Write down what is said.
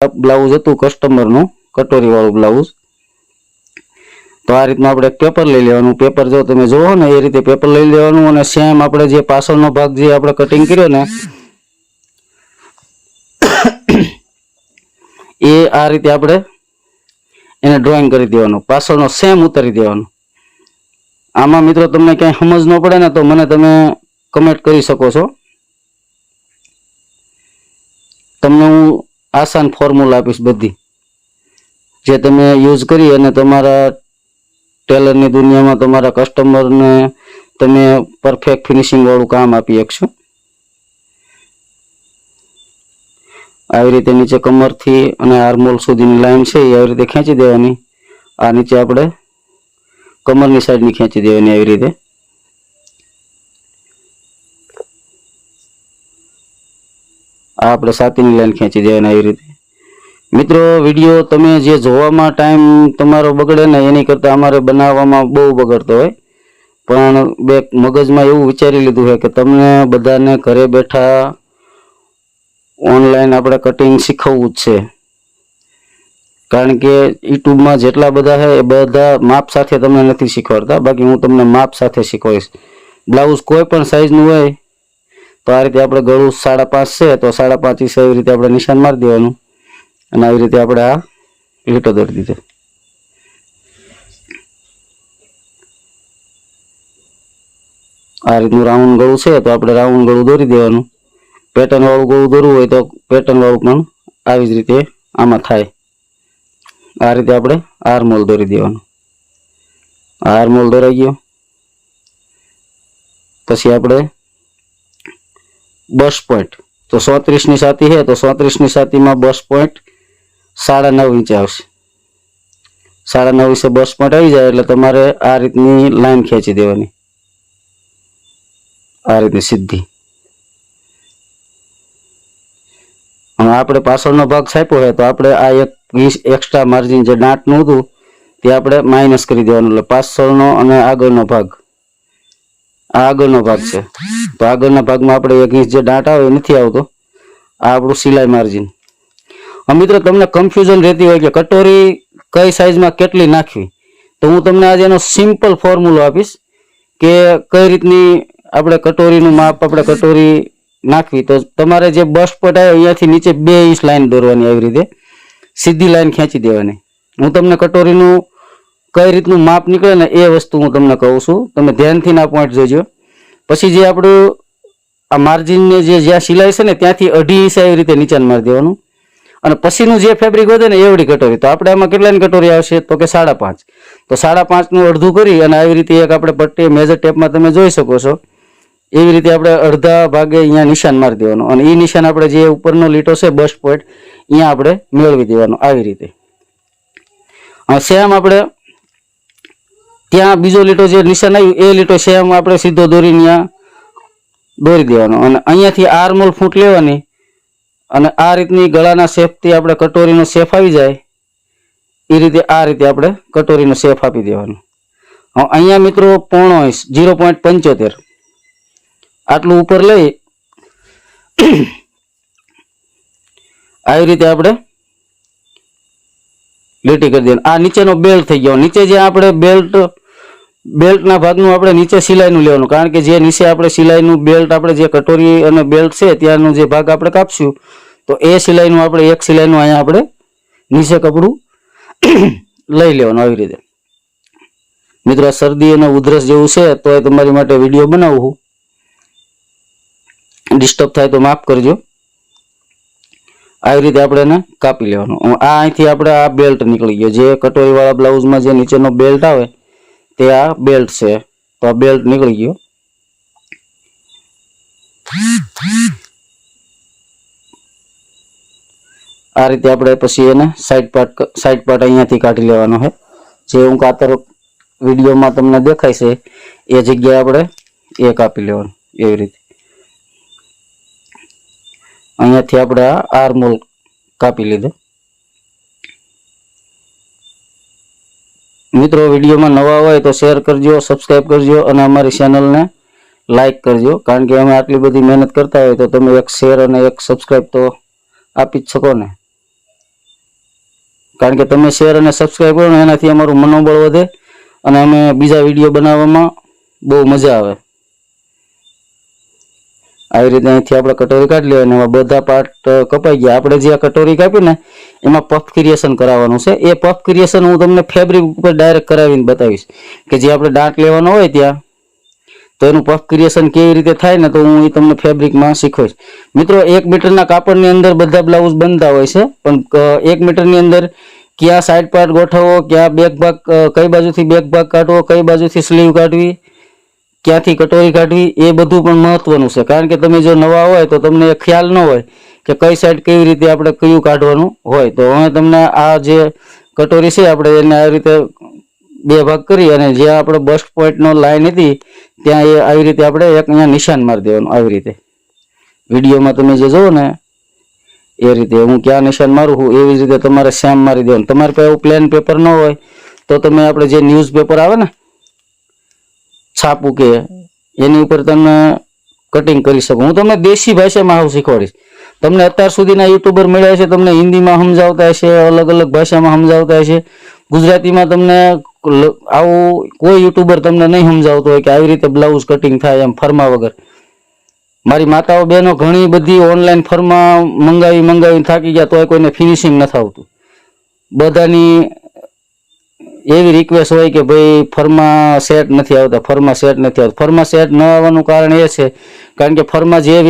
Blouse હતું કસ્ટમરનું કટોરી વાળું blouse. તો આ રીતનું આપણે પેપર લઈ લેવાનું. પેપર જો તમે જોવો ને, એ રીતે પેપર લઈ લેવાનું અને સેમ આપણે જે પાછળનો ભાગ જે આપણે કટિંગ કર્યો ને, એ આ રીતે આપણે એને ડ્રોઈંગ કરી દેવાનું. પાછળનો સેમ ઉતારી દેવાનો. આમાં મિત્રો તમને ક્યાંય સમજ ન પડે ને, તો મને તમે કમેન્ટ કરી શકો છો. તમને હું આસાન ફોર્મ્યુલા આપીશ બધી. જે તમે યુઝ કરી અને તમારા ટેલરની દુનિયામાં તમારા કસ્ટમરને તમે પરફેક્ટ ફિનિશિંગવાળું કામ આપી શકશો. આવી રીતે નીચે કમરથી અને આર્મોલ સુધીની લાઈન છે એ આવી રીતે ખેંચી દેવાની. આ નીચે આપણે કમરની સાઈડની ખેંચી દેવાની આવી રીતે. આ આપણે સાતીની લાઈન ખેંચી દેવાની આવી રીતે. મિત્રો, વીડિયો તમે જે જોવામાં ટાઈમ તમારો બગડે ને એની કરતાં અમારે બનાવવામાં બહુ બગડતો હોય. પણ બે મગજમાં એવું વિચારી લીધું છે કે તમને બધાને ઘરે બેઠા ઓનલાઈન આપણે કટિંગ શીખવવું જ છે. કારણ કે યુટ્યુબમાં જેટલા બધા છે એ બધા માપ સાથે તમને નથી શીખવાડતા. બાકી હું તમને માપ સાથે શીખવાડીશ. બ્લાઉઝ કોઈ પણ સાઈઝનું હોય તો આ રીતે આપણે ગળું સાડા પાંચ છે, તો સાડા પાંચ છે એવી રીતે આપણે નિશાન મારી દેવાનું. અને આવી રીતે આપણે આ લીટો દોરી દીધો. આ રીતનું રાઉન્ડ ગળું છે, તો આપણે રાઉન્ડ ગળું દોરી દેવાનું. પેટર્ન વાળું ગળું દોરવું હોય તો પેટર્ન વાળું પણ આવી જ રીતે આમાં થાય. આ રીતે આપણે આર્મોલ દોરી દેવાનું. આર્મોલ દોરાઈ ગયો. પછી આપણે બસ પોઈન્ટ તો સોત્રીસની સાતી છે, તો સોત્રીસની સાતીમાં બસ પોઈન્ટ સાડા નવ ઇંચ આવશે. સાડા નવ ઇંચે બસ પોઈન્ટ આવી જાય એટલે તમારે આ રીતની લાઈન ખેંચી દેવાની. આ રીતની સીધી. હવે આપણે પાછળનો ભાગ છાપ્યો હોય તો આપણે આ એક એક્સ્ટ્રા માર્જિન જે દાંતનું હતું, તે આપણે માઇનસ કરી દેવાનું. એટલે પાછળનો અને આગળનો ભાગ. આ આગળનો ભાગ છે. તો આગળના ભાગમાં આપણે એક ઇંચ જે દાંત આવે એ નથી આવતો. આ આપણું સિલાઈ માર્જિન. મિત્રો, તમને કન્ફ્યુઝન રહેતી હોય કે કટોરી કઈ સાઈઝમાં કેટલી નાખવી? તો હું તમને આજે એનો સિમ્પલ ફોર્મ્યુલો આપીશ કે કઈ રીતની આપણે કટોરીનું માપ, આપણે કટોરી નાખવી. તો તમારે જે બસ પટાય અહીંયાથી નીચે બે ઇંચ લાઈન દોરવાની આવી રીતે. સીધી લાઈન ખેંચી દેવાની. હું તમને કટોરીનું કઈ રીતનું માપ નીકળે ને એ વસ્તુ હું તમને કહું છું. તમે ધ્યાનથી ના પોઈન્ટ જોજો. પછી જે આપણું આ માર્જિનને જે જ્યાં સિલાઈ છે ને ત્યાંથી અઢી ઇંચ એવી રીતે નીચે મારી દેવાનું. અને પછીનું જે ફેબ્રિક વધે ને એવડી કટોરી. તો આપણે આમાં કેટલાની કટોરી આવશે? તો કે સાડા પાંચ. તો સાડા પાંચનું અડધું કરી અને આવી રીતે એક આપણે પટ્ટી મેજર ટેપમાં તમે જોઈ શકો છો. એવી રીતે આપણે અડધા ભાગે અહીંયા નિશાન મારી દેવાનું. અને એ નિશાન આપણે જે ઉપરનો લીટો છે બસ પોઈન્ટ અહીંયા આપણે મેળવી દેવાનો આવી રીતે. સેમ આપણે ત્યાં બીજો લીટો જે નિશાન આવ્યું, એ લીટો સેમ આપણે સીધો દોરીને ત્યાં દોરી દેવાનો. અને અહીંયાથી આર્મોલ ફૂટ લેવાની. અને આ રીતની ગળાના શેપથી આપણે કટોરીનો શેફ આવી જાય, એ રીતે આ રીતે આપણે કટોરીનો શેફ આપી દેવાનો. હવે અહીંયા મિત્રો પોણો જીરો પોઈન્ટ પંચોતેર. આટલું ઉપર લઈ આવી રીતે આપણે લીટી કરી દેવાની. આ નીચેનો બેલ્ટ થઈ ગયો. નીચે જે આપણે બેલ્ટ બેલ્ટના ભાગનું આપણે નીચે સિલાઈનું લેવાનું. કારણ કે જે નીચે આપણે સિલાઈનું બેલ્ટ આપણે જે કટોરી અને બેલ્ટ છે, ત્યાંનો જે ભાગ આપણે કાપશું, તો એ સિલાઈનું આપણે એક સિલાઈનું અહીંયા આપણે નીચે કપડું લઈ લેવાનું આવી રીતે. મિત્રો શરદી અને ઉધરસ જેવું છે તો એ તમારી માટે વીડિયો બનાવું ડિસ્ટર્બ થાય તો માફ કરજો. આવી રીતે આપણે એને કાપી લેવાનું. આ અહીંથી આપણે આ બેલ્ટ નીકળી ગયો. જે કટોરીવાળા બ્લાઉઝમાં જે નીચેનો બેલ્ટ આવે તે આ બેલ્ટ છે. તો આ બેલ્ટ નીકળી ગયો. આ રીતે આપણે પછી એને સાઈડ પાર્ટ સાઈડ પાર્ટ અહીંયાથી કાઢી લેવાનો છે. જે હું કાતર વિડીયોમાં તમને દેખાય છે, એ જગ્યાએ આપણે એ કાપી લેવાનું, એવી રીતે. અહીંયાથી આપણે આ આર્મોલ કાપી લીધો. મિત્રો, વિડીયોમાં નવા હોય તો શેર કરજો સબસ્ક્રાઈબ કરજો અને અમારી ચેનલને લાઇક કરજો. કારણ કે અમે આટલી બધી મહેનત કરતા હોય તો તમે એક શેર અને એક સબસ્ક્રાઈબ તો આપી જ શકો ને. કારણ કે તમે શેર અને સબસ્ક્રાઈબ કરો ને, એનાથી અમારું મનોબળ વધે અને અમે બીજા વીડિયો બનાવવામાં બહુ મજા આવે. આવી રીતે અહીંથી આપણે કટોરી કાઢી લેવાની, એમાં બધા પાર્ટ કપાઈ ગયા. આપણે જે આ કટોરી કાપી ને, એમાં પફ ક્રિએશન કરાવવાનું છે. એ પફ ક્રિએશન હું તમને ફેબ્રિક ઉપર ડાયરેક્ટ કરાવીને બતાવીશ કે જે આપણે દાંત લેવાનો હોય ત્યાં, તો એનું પફ ક્રિએશન કેવી રીતે થાય ને, તો હું એ તમને ફેબ્રિકમાં શીખવીશ. મિત્રો, એક મીટરના કાપડની અંદર બધા બ્લાઉઝ બનતા હોય છે, પણ એક મીટરની અંદર ક્યાં સાઈડ પાર્ટ ગોઠવવો, ક્યાં બેક ભાગ કઈ બાજુથી બેક ભાગ કાઢવો, કઈ બાજુથી સ્લીવ કાઢવી ક્યાંથી કટોરી કાઢવી એ બધું પણ મહત્વનું છે. કારણ કે તમે જો નવા હોય તો તમને ખ્યાલ ન હોય કે કઈ સાઈડ કેવી રીતે આપણે કયું કાઢવાનું હોય. તો હવે તમને આ જે કટોરી છે આપણે એને આવી રીતે બે ભાગ કરી અને જ્યાં આપણે બસ્ટ પોઈન્ટનો લાઈન હતી, ત્યાં એ આવી રીતે આપણે એક અહીંયા નિશાન મારી દેવાનું આવી રીતે. વિડીયોમાં તમે જે જુઓ ને, એ રીતે હું ક્યાં નિશાન મારું છું, એવી રીતે તમારે સેમ મારી દેવાનું. તમારી પાસે એવું પ્લેન પેપર ન હોય તો તમે આપણે જે ન્યૂઝ પેપર આવે ને છાપું કે એની ઉપર તમે કટિંગ કરી શકો. હું તમને દેશી ભાષામાં આવું શીખવાડીશ. તમને અત્યાર સુધીના યુટ્યુબર મળ્યા છે તમને હિન્દીમાં સમજાવતા હશે, અલગ અલગ ભાષામાં સમજાવતા હશે. ગુજરાતીમાં તમને આવું કોઈ યુટ્યુબર તમને નહીં સમજાવતો હોય કે આવી રીતે બ્લાઉઝ કટિંગ થાય એમ ફરમા વગર. મારી માતાઓ બહેનો ઘણી બધી ઓનલાઈન ફરમા મંગાવી મંગાવીને થાકી ગયા, તોય કોઈને ફિનિશિંગ નથી આવતું. બધાની એવી રિક્વેસ્ટ હોય કે ભાઈ, ફરમાં સેટ નથી આવતા, ફરમાં સેટ નથી આવતા. ફરમાં સેટ ન આવવાનું કારણ એ છે, કારણ કે ફરમાં જે